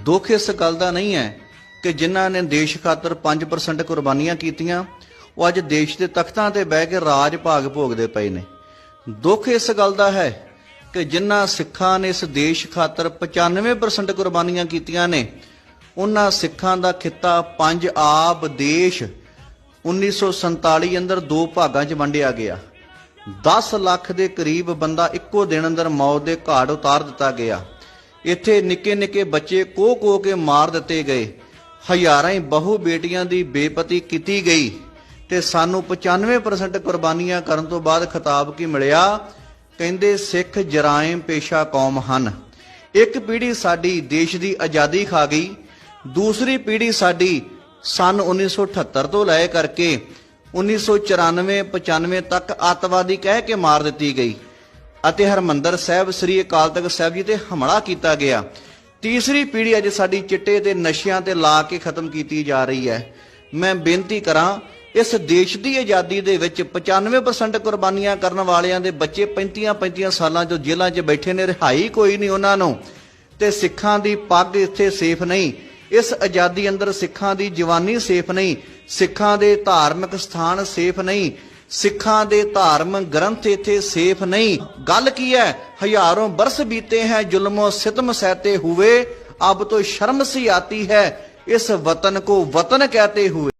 ਦੁੱਖ ਇਸ ਗੱਲ ਦਾ ਨਹੀਂ ਹੈ ਕਿ ਜਿਨ੍ਹਾਂ ਨੇ ਦੇਸ਼ ਖਾਤਰ 5% ਕੁਰਬਾਨੀਆਂ ਕੀਤੀਆਂ, ਉਹ ਅੱਜ ਦੇਸ਼ ਦੇ ਤਖਤਾਂ ਤੇ ਬਹਿ ਕੇ ਰਾਜ ਭਾਗ ਭੋਗਦੇ ਪਏ ਨੇ। ਦੁੱਖ ਇਸ ਗੱਲ ਦਾ ਹੈ ਕਿ ਜਿਨ੍ਹਾਂ ਸਿੱਖਾਂ ਨੇ ਇਸ ਦੇਸ਼ ਖਾਤਰ 95% ਕੁਰਬਾਨੀਆਂ ਕੀਤੀਆਂ ਨੇ, ਉਹਨਾਂ ਸਿੱਖਾਂ ਦਾ ਖਿੱਤਾ ਪੰਜ ਆਬ ਦੇਸ਼ 1947 ਅੰਦਰ ਦੋ ਭਾਗਾਂ 'ਚ ਵੰਡਿਆ ਗਿਆ। 10 ਲੱਖ ਦੇ ਕਰੀਬ ਬੰਦਾ ਇੱਕੋ ਦਿਨ ਅੰਦਰ ਮੌਤ ਦੇ ਘਾਟ ਉਤਾਰ ਦਿੱਤਾ ਗਿਆ। ਇੱਥੇ ਨਿੱਕੇ ਨਿੱਕੇ ਬੱਚੇ ਕੋ ਕੋ ਕੇ ਮਾਰ ਦਿੱਤੇ ਗਏ। ਹਜ਼ਾਰਾਂ ਹੀ ਬਹੂ ਬੇਟੀਆਂ ਦੀ ਬੇਪਤੀ ਕੀਤੀ ਗਈ ਤੇ ਸਾਨੂੰ 95% ਕੁਰਬਾਨੀਆਂ ਕਰਨ ਤੋਂ ਬਾਅਦ ਖਿਤਾਬ ਕੀ ਮਿਲਿਆ? ਕਹਿੰਦੇ, ਸਿੱਖ ਜਰਾਇਮ ਪੇਸ਼ਾ ਕੌਮ ਹਨ। ਇੱਕ ਪੀੜ੍ਹੀ ਸਾਡੀ ਦੇਸ਼ ਦੀ ਆਜ਼ਾਦੀ ਖਾ ਗਈ, ਦੂਸਰੀ ਪੀੜ੍ਹੀ ਸਾਡੀ ਸਨ 1978 ਤੋਂ ਲੈ ਕਰਕੇ 1994 95 ਤੱਕ ਅੱਤਵਾਦੀ ਕਹਿ ਕੇ ਮਾਰ ਦਿੱਤੀ ਗਈ। ਅਤੇ ਹਰਮੰਦਰ ਸਾਹਿਬ, ਸ੍ਰੀ ਅਕਾਲ ਤਖਤ ਸਾਹਿਬ ਜੀ ਤੇ ਹਮਲਾ ਕੀਤਾ ਗਿਆ। ਤੀਸਰੀ ਪੀੜ੍ਹੀ ਅੱਜ ਸਾਡੀ ਚਿੱਟੇ ਤੇ ਨਸ਼ਿਆਂ ਤੇ ਲਾ ਕੇ ਖਤਮ ਕੀਤੀ ਜਾ ਰਹੀ ਹੈ। ਮੈਂ ਬੇਨਤੀ ਕਰਾਂ, ਇਸ ਦੇਸ਼ ਦੀ ਆਜ਼ਾਦੀ ਦੇ ਵਿੱਚ 95% ਕੁਰਬਾਨੀਆਂ ਕਰਨ ਵਾਲਿਆਂ ਦੇ ਬੱਚੇ 35 35 ਸਾਲਾਂ ਤੋਂ ਜੇਲ੍ਹਾਂ 'ਚ ਬੈਠੇ ਨੇ, ਰਿਹਾਈ ਕੋਈ ਨਹੀਂ ਉਹਨਾਂ ਨੂੰ। ਤੇ ਸਿੱਖਾਂ ਦੀ ਪੱਗ ਇੱਥੇ ਸੇਫ ਨਹੀਂ, ਇਸ ਆਜ਼ਾਦੀ ਅੰਦਰ ਸਿੱਖਾਂ ਦੀ ਜਵਾਨੀ ਸੇਫ ਨਹੀਂ, ਸਿੱਖਾਂ ਦੇ ਧਾਰਮਿਕ ਸਥਾਨ ਸੇਫ ਨਹੀਂ ਸਿੱਖਾਂ ਦੇ ਧਾਰਮਿਕ ਗ੍ਰੰਥ ਇੱਥੇ ਸੇਫ ਨਹੀਂ। ਗੱਲ ਕੀ ਹੈ? ਹਜ਼ਾरों ਬਰਸ ਬੀਤੇ ਹੈ, ਜ਼ੁਲਮੋ ਸਿਤਮ ਸਹਤੇ ਹੋਏ ਅਬ ਤੋਂ ਸ਼ਰਮ ਸੀ ਆਤੀ ਹੈ, ਇਸ ਵਤਨ ਕੋ ਵਤਨ ਕਹਤੇ ਹੋਏ।